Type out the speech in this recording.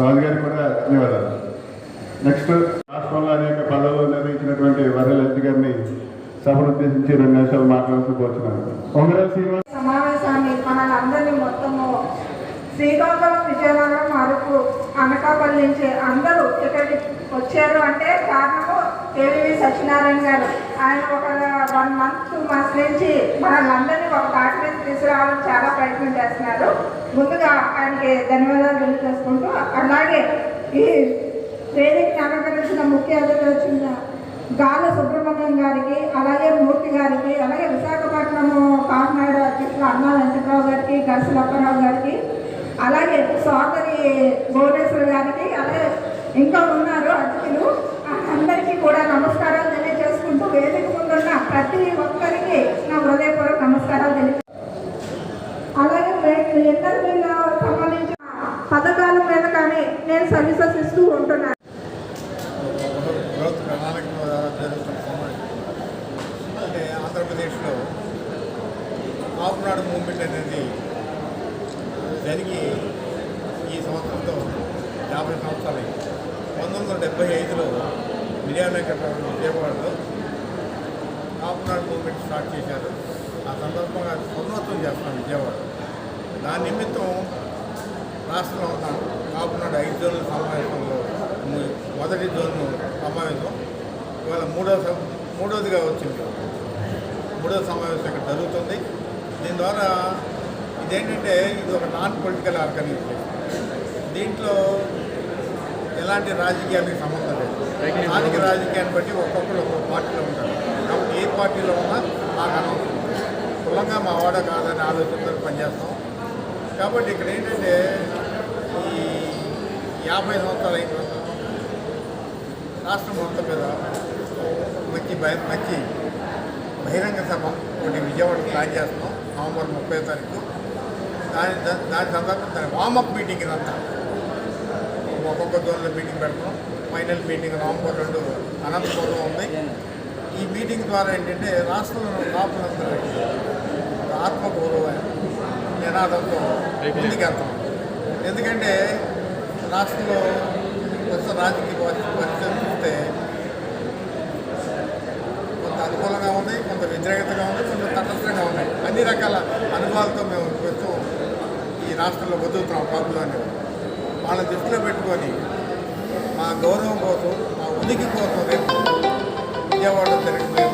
రాజు గారికి కూడా ధన్యవాదాలు. నెక్స్ట్ రాష్ట్రంలో అనేక పదవులు నిర్వహించినటువంటి వరల గారిని సభను ఉద్దేశించి రెండు నిమిషాలు మాట్లాడుతూ వచ్చినాను ఉంగరాల శ్రీనివాస్ సమావేశాన్ని మనల్ని మొత్తము శ్రీకాకుళం విజయనగరం అనకాపల్లి నుంచి అందరూ ఇక్కడికి వచ్చారు అంటే కారణము కేవీవి సత్యనారాయణ గారు. ఆయన ఒక వన్ మంత్ టూ మంత్స్ నుంచి మనల్ని ఒక పాట మీద తీసుకురావాలని చాలా ప్రయత్నం చేస్తున్నారు. ముందుగా ఆయనకి ధన్యవాదాలు తెలియజేసుకుంటూ అలాగే ఈ వేదికని అలంకరించిన ముఖ్య అతిథి వచ్చిన గాల సుబ్రహ్మణ్యం గారికి అలాగే మూర్తి గారికి అలాగే విశాఖపట్నం కాకినాడ అధ్యక్షులు అన్నా వెంకట్రావు గారికి గడిసెల గారికి అలాగే సోదరి భువనేశ్వర్ గారికి అలాగే ఇంకా ఉన్నారు అతిథులు. అందరికీ కూడా నమస్కారాలు తెలియజేసుకుంటూ వేదిక ముందున్న ప్రతి ఒక్కరికి నా హృదయపూర్వక నమస్కారాలు తెలియ అలాగే ఇంటర్వ్యూలో సంబంధించిన పథకాల మీద కానీ నేను సర్వీసెస్ ఇస్తూ ఉంటున్నాను. ఆంధ్రప్రదేశ్లో ఆపునాడు మూమెంట్ అనేది జరిగి ఈ సంవత్సరంతో యాభై సంవత్సరాలు పంతొమ్మిది వందల డెబ్బై ఐదులో విజయనగరం విజయవాడలో కాపునాడు మూవ్మెంట్ స్టార్ట్ చేశారు. ఆ సందర్భంగా స్వర్ణోత్సవం చేస్తున్నాం విజయవాడ. దాని నిమిత్తం రాష్ట్రంలో ఉన్న కాపునాడు ఐదు జోన్ల సమావేశంలో మొదటి జోన్ సమావేశం. ఇవాళ మూడో మూడోదిగా వచ్చింది. మూడో సమావేశం ఇక్కడ జరుగుతుంది. దీని ద్వారా ఇదేంటంటే ఇది ఒక నాన్ పొలిటికల్ ఆర్గనైజేషన్. దీంట్లో ఎలాంటి రాజకీయానికి సంబంధం లేదు. స్థానిక రాజకీయాన్ని బట్టి ఒక్కొక్కరు ఒక్కొక్క పార్టీలో ఉంటారు. కాబట్టి ఏ పార్టీలో ఉన్నా మాకు అనవసరం కులంగా మా వాడ కాదనే ఆలోచనతో పనిచేస్తాం. కాబట్టి ఇక్కడ ఏంటంటే ఈ యాభై సంవత్సరాలు అయిన రాష్ట్రం మొత్తం మీద మంచి బయ మంచి బహిరంగ సభ ఒకటి విజయవాడ ప్లాన్ చేస్తున్నాం. నవంబర్ ముప్పై తారీఖు. దాని దాని సందర్భం దాని వామప్ మీటింగ్ ఇదంతా. ఒక్కొక్క జోన్లో మీటింగ్ పెడతాం. ఫైనల్ మీటింగ్ నవంబర్ రెండు అనంతపురం ఉంది. ఈ మీటింగ్ ద్వారా ఏంటంటే రాష్ట్రంలో కాపులందరూ కాపులందరికీ ఆత్మగౌరవ నినాదంతో ముందుకెళ్తాం. ఎందుకంటే రాష్ట్రంలో ప్రస్తుత రాజకీయ పరిస్థితి చూస్తే అన్ని రకాల అనుభవాలతో మేము ప్రస్తుతం ఈ రాష్ట్రంలో బతుకుతున్నాం కాపులోని వాళ్ళని దృష్టిలో పెట్టుకొని మా గౌరవం కోసం మా ఉనికి కోసం రేపు విజయవాడ జరిగిపోయి